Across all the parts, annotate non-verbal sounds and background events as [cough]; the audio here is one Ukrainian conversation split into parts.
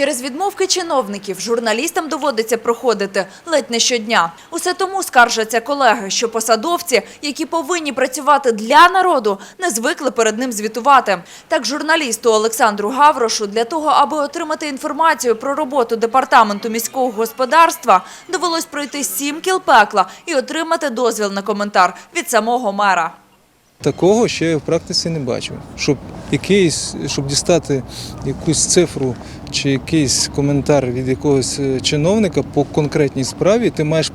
Через відмовки чиновників журналістам доводиться проходити ледь не щодня. Усе тому скаржаться колеги, що посадовці, які повинні працювати для народу, не звикли перед ним звітувати. Так журналісту Олександру Гаврошу для того, аби отримати інформацію про роботу департаменту міського господарства, довелось пройти сім кіл пекла і отримати дозвіл на коментар від самого мера. Такого ще я в практиці не бачив. Щоб якийсь, щоб дістати якусь цифру чи якийсь коментар від якогось е, чиновника по конкретній справі, ти маєш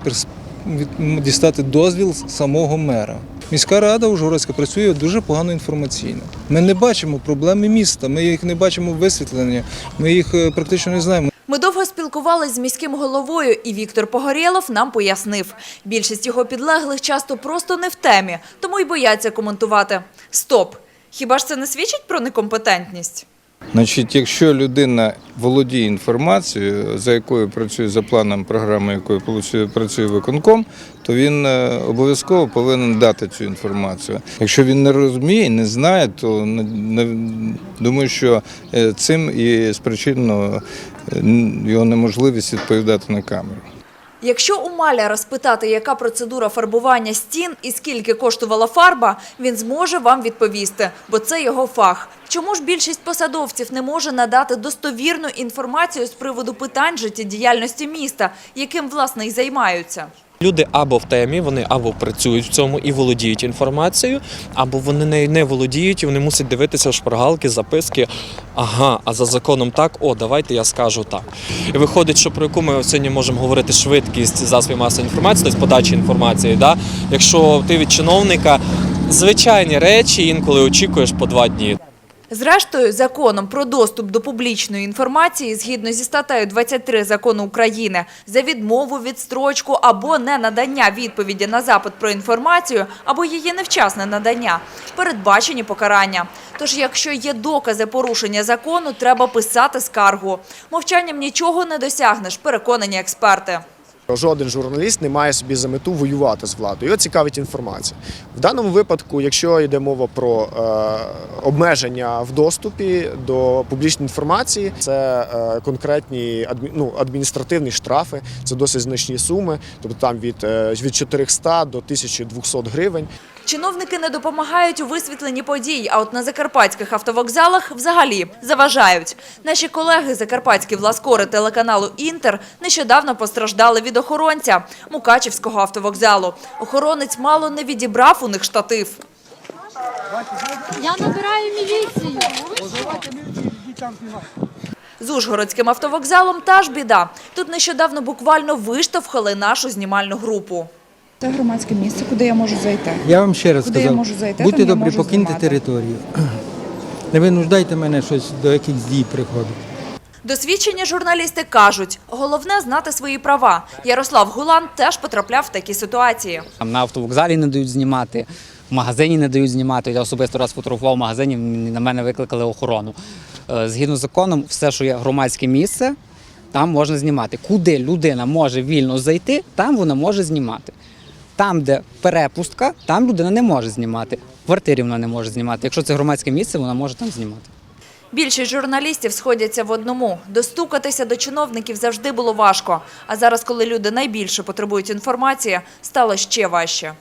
дістати дозвіл самого мера. Міська рада Ужгородська працює дуже погано інформаційно. Ми не бачимо проблеми міста, ми їх не бачимо висвітлення, ми їх е, практично не знаємо. Довго спілкувалися з міським головою, і Віктор Погорєлов нам пояснив. Більшість його підлеглих часто просто не в темі, тому й бояться коментувати. Стоп! Хіба ж це не свідчить про некомпетентність? Значить, якщо людина володіє інформацією, за якою працює за планом програми, якою працює- виконком, то він е, обов'язково повинен дати цю інформацію. Якщо він не розуміє, не знає, то думаю, що е, цим і спричинено його неможливість відповідати на камеру. Якщо у маля розпитати, яка процедура фарбування стін і скільки коштувала фарба, він зможе вам відповісти, бо це його фах. Чому ж більшість посадовців не може надати достовірну інформацію з приводу питань життєдіяльності міста, яким власне й займаються? Люди або в темі, вони або працюють в цьому і володіють інформацією, або вони нею не володіють і вони мусять дивитися шпаргалки, записки. Ага, а за законом так, о, давайте я скажу так. І виходить, що про яку ми сьогодні можемо говорити швидкість засобів масової інформації, тобто подачі інформації. Да? Якщо ти від чиновника звичайні речі інколи очікуєш по два дні. Зрештою, законом про доступ до публічної інформації, згідно зі статтею 23 закону України, за відмову, відстрочку або не надання відповіді на запит про інформацію або її невчасне надання, передбачені покарання. Тож, якщо є докази порушення закону, треба писати скаргу. Мовчанням нічого не досягнеш, переконані експерти. Жоден журналіст не має собі за мету воювати з владою. Його цікавить інформація. В даному випадку, якщо йде мова про е, обмеження в доступі до публічної інформації, це е, конкретні адмі, ну, адміністративні штрафи, це досить значні суми, тобто там від, е, від 400 до 1200 гривень. Чиновники не допомагають у висвітленні подій, а от на закарпатських автовокзалах взагалі заважають. Наші колеги закарпатські власкори телеканалу Інтер нещодавно постраждали від охоронця Мукачівського автовокзалу. Охоронець мало не відібрав у них штатив. Я набираю міліцію. З Ужгородським автовокзалом та ж біда. Тут нещодавно буквально виштовхали нашу знімальну групу. Це громадське місце, куди я можу зайти. Я вам ще раз Куди я сказав, можу зайти, будьте добрі, покиньте знімати. територію. [clears throat] Не винуждайте мене щось до якихось дій приходити. Досвідчені журналісти кажуть, головне знати свої права. Ярослав Гулан теж потрапляв в такі ситуації. На автовокзалі не дають знімати, в магазині не дають знімати. Я особисто раз фотографував в магазині, на мене викликали охорону. Е, Згідно з законом, все, що є громадське місце, там можна знімати. Куди людина може вільно зайти, там вона може знімати. Там, де перепустка, там людина не може знімати. В квартирі вона не може знімати. Якщо це громадське місце, вона може там знімати. Більшість журналістів сходяться в одному. Достукатися до чиновників завжди було важко. А зараз, коли люди найбільше потребують інформації, стало ще важче.